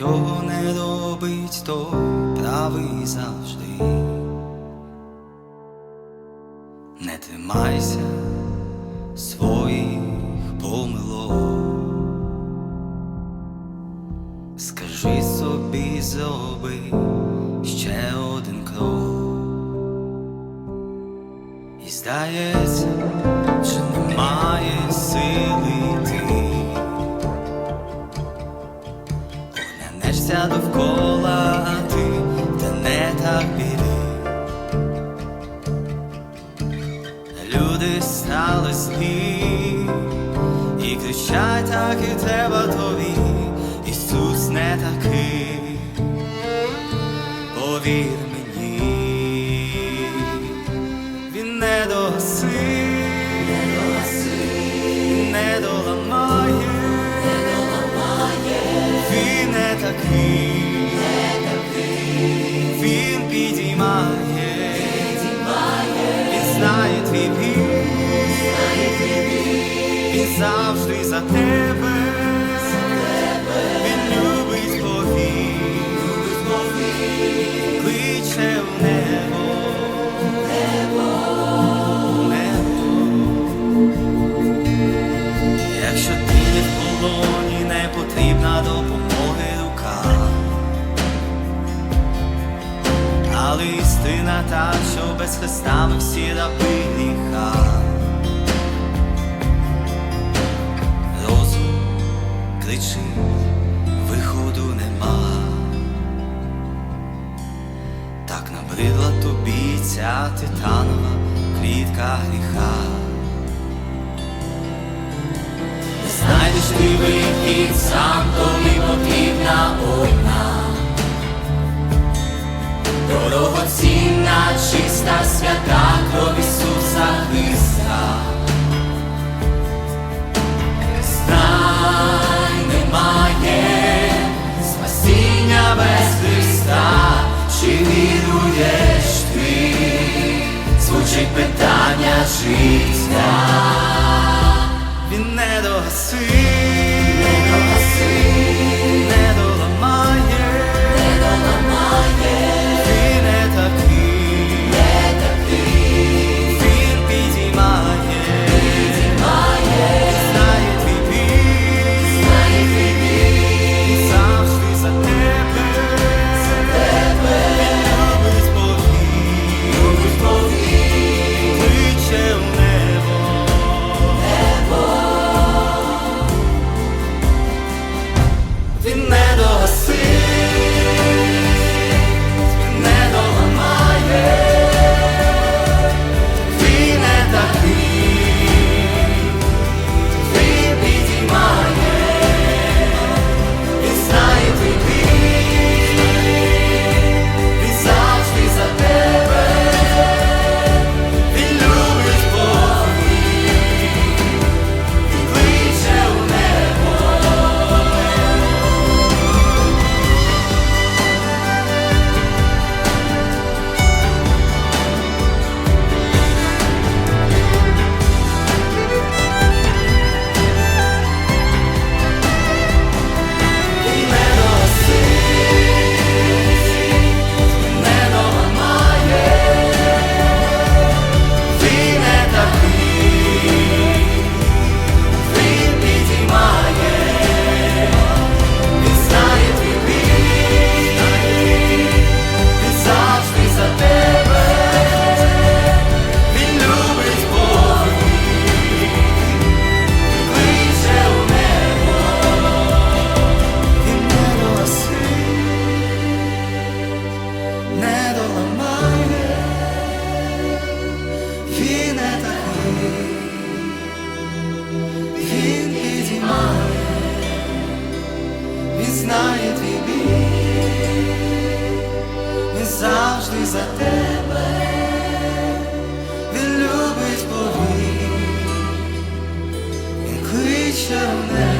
не робить, то правий завжди. Не тримайся своїх помилок. Скажи собі, зроби ще один крок. І здається, що немає сили йти. Довкола, а ти та не так біди. Люди стали злі і кричать, так і треба тобі. Ісус не такий, повір завжди за тебе. Він любить повір, кличе в небо, небо. Якщо ти в полоні, не потрібна допомоги рука. Але істина та, що без Христа ми всі раби гріха. Тобі титанова клітка гріха. Знайдеш ти вихід сам, тобі потрібна одна. Дорогоцінна, чиста, свята кров Ісуса Христа. Знай, немає спасіння без Христа, чи віруєш ти? Звучить питання життя. Він не догасить, він підіймає, він знає твій біль, він завжди за тебе, він любить повір, він кличе небо.